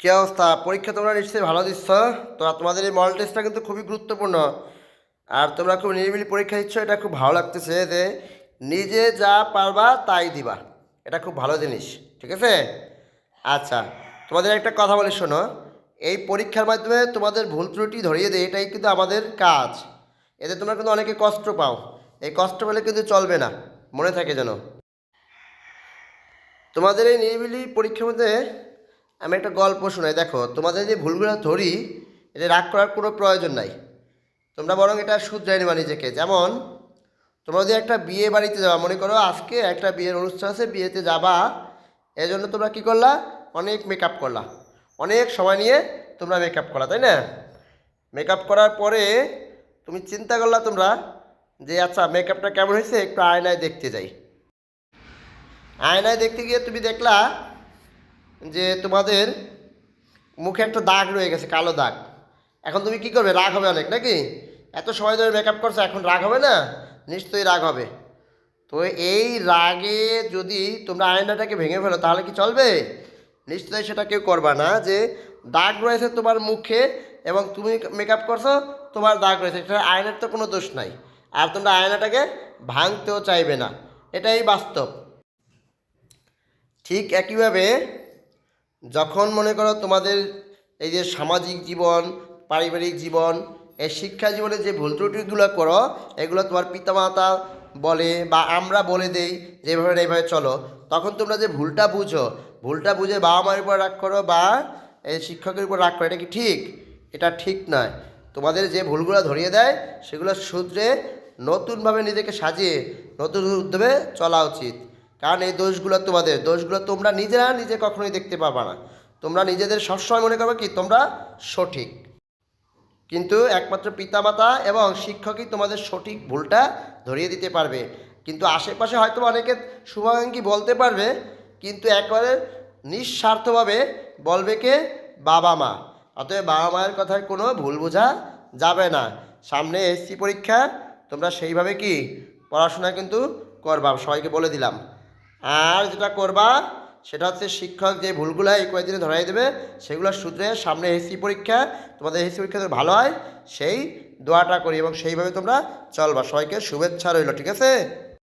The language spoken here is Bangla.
কী অবস্থা? পরীক্ষা তোমরা নিশ্চয়ই ভালো দিচ্ছ। তো তোমাদের এই মডেল টেস্টটা কিন্তু খুবই গুরুত্বপূর্ণ। আর তোমরা খুব নিরিবিলি পরীক্ষা দিচ্ছ, এটা খুব ভালো লাগতেছে যে নিজে যা পারবা তাই দিবা। এটা খুব ভালো জিনিস, ঠিক আছে? আচ্ছা তোমাদের একটা কথা বলে শোনো। এই পরীক্ষার মাধ্যমে তোমাদের ভুল ত্রুটি ধরিয়ে দেয়, এটাই কিন্তু আমাদের কাজ। এতে তোমরা কিন্তু অনেকে কষ্ট পাও। এই কষ্ট পেলে কিন্তু চলবে না, মনে থাকে যেন। তোমাদের এই নিরিবিলি পরীক্ষার মধ্যে আমি একটা গল্প শোনাই। দেখো, তোমাদের যে ভুলগুলো ধরি, এটা রাগ করার কোনো প্রয়োজন নাই। তোমরা বরং এটা শুধরাই নেবা নিজেকে। যেমন তোমরা যদি একটা বিয়ে বাড়িতে যাবা মনে করো আজকে একটা বিয়ের অনুষ্ঠান আছে, বিয়েতে যাবা এই জন্য তোমরা কী করলা? অনেক মেকআপ করলা। অনেক সময় নিয়ে তোমরা মেকআপ করলা, তাই না? মেকআপ করার পরে তুমি চিন্তা করলা তোমরা যে আচ্ছা মেকআপটা কেমন হয়েছে? একটু আয়নায় দেখতে যাই। আয়নায় দেখতে গিয়ে তুমি দেখলা যে তোমাদের মুখে একটা দাগ রয়ে গেছে, কালো দাগ। এখন তুমি কি করবে? রাগ হবে অনেক, নাকি? এত সময় ধরে মেকআপ করছ, এখন রাগ হবে না? নিশ্চয়ই রাগ হবে। তো এই রাগে যদি তোমরা আয়নাটাকে ভেঙে ফেলো, তাহলে কি চলবে? নিশ্চয়ই সেটা কেউ করবা না, যে দাগ রয়েছে তোমার মুখে এবং তুমি মেকআপ করছ, তোমার দাগ রয়েছে। এটা আয়নার তো কোনো দোষ নাই। আর তোমরা আয়নাটাকে ভাঙতেও চাইবে না। এটাই বাস্তব। ঠিক একইভাবে যখন মনে করো তোমাদের এই যে সামাজিক জীবন, পারিবারিক জীবন, এই শিক্ষা জীবনে যে ভুল ত্রুটিগুলো করো, এগুলো তোমার পিতামাতা বলে বা আমরা বলে দেই, যেভাবে এইভাবে চলো, তখন তোমরা যে ভুলটা বুঝো, ভুলটা বুঝে বাবা মায়ের উপর রাগ করো বা এই শিক্ষকের উপর রাগ করো, এটা কি ঠিক? এটা ঠিক নয়। তোমাদের যে ভুলগুলো ধরিয়ে দেয়, সেগুলো শুধরে নতুনভাবে নিজেকে সাজিয়ে, নতুন উদ্যমে চলা উচিত। কারণ এই দোষগুলো তোমাদের, দোষগুলো তোমরা নিজেরা নিজে কখনোই দেখতে পাবা না। তোমরা নিজেদের সবসময় মনে করবে কি, তোমরা সঠিক। কিন্তু একমাত্র পিতামাতা এবং শিক্ষকই তোমাদের সঠিক ভুলটা ধরিয়ে দিতে পারবে। কিন্তু আশেপাশে হয়তো অনেকে শুভাকাঙ্ক্ষী বলতে পারবে, কিন্তু একবারে নিঃস্বার্থভাবে বলবে কে? বাবা মা। অতএব বাবা মায়ের কথায় কোনো ভুল বোঝা যাবে না। সামনে এসসি পরীক্ষা, তোমরা সেইভাবে কি পড়াশোনা কিন্তু করবা, সবাইকে বলে দিলাম। আর যেটা করবা, সেটা হচ্ছে শিক্ষক যে ভুলগুলো এই কয়েকদিনে ধরাই দেবে, সেগুলো শুধরে সামনে এসি পরীক্ষা, তোমাদের এসি পরীক্ষা যদি ভালো হয়, সেই দোয়াটা করি এবং সেইভাবে তোমরা চলবা। সবাইকে শুভেচ্ছা রইল, ঠিক আছে?